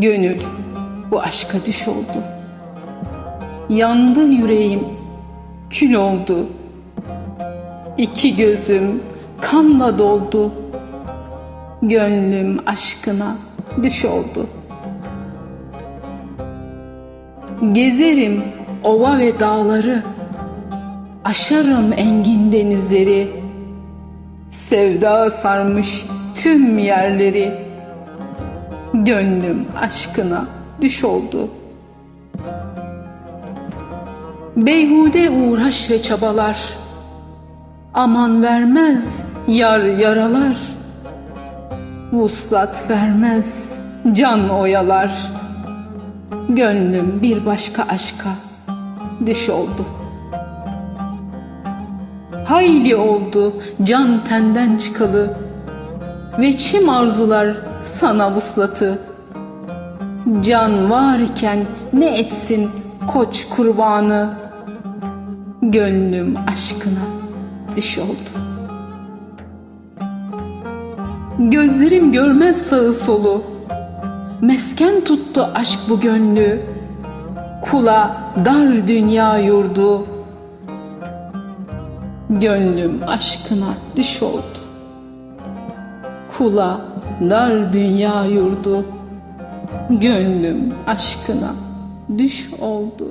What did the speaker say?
Gönül bu aşka düş oldu. Yandı yüreğim, kül oldu. İki gözüm kanla doldu. Gönlüm aşkına düş oldu. Gezerim ova ve dağları, aşarım engin denizleri. Sevda sarmış tüm yerleri. Gönlüm aşkına düş oldu. Beyhude uğraş ve çabalar, aman vermez yar yaralar. Vuslat vermez can oyalar. Gönlüm bir başka aşka düş oldu. Hayli oldu can tenden çıkalı ve çim arzular sana vuslatı. Can var iken ne etsin koç kurbanı, gönlüm aşkına düş oldu. Gözlerim görmez sağı solu, mesken tuttu aşk bu gönlü, kula dar dünya yurdu, gönlüm aşkına düş oldu. Kula dar dünya yurdu, gönlüm aşkına düş oldu.